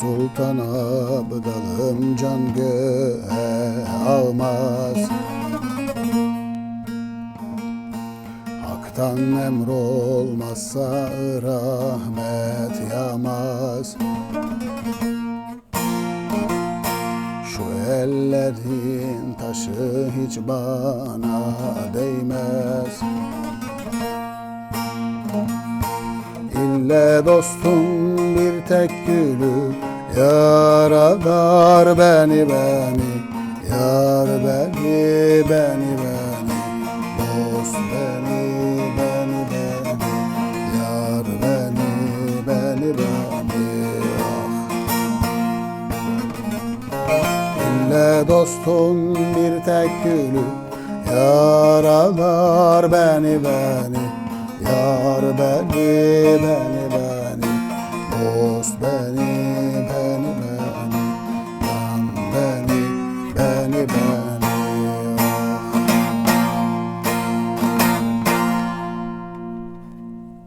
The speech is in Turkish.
Sultan Abdalım can göğe almaz. Hak'tan emrolmazsa rahmet yağmaz. Şu ellerin taşı hiç bana değmez. İlle dostum bir tek gülü Yaradar beni beni Yar beni beni beni. Dost beni beni beni. Yar beni beni beni. İlle dostum bir tek gülü. Yaralar beni beni. Yar beni beni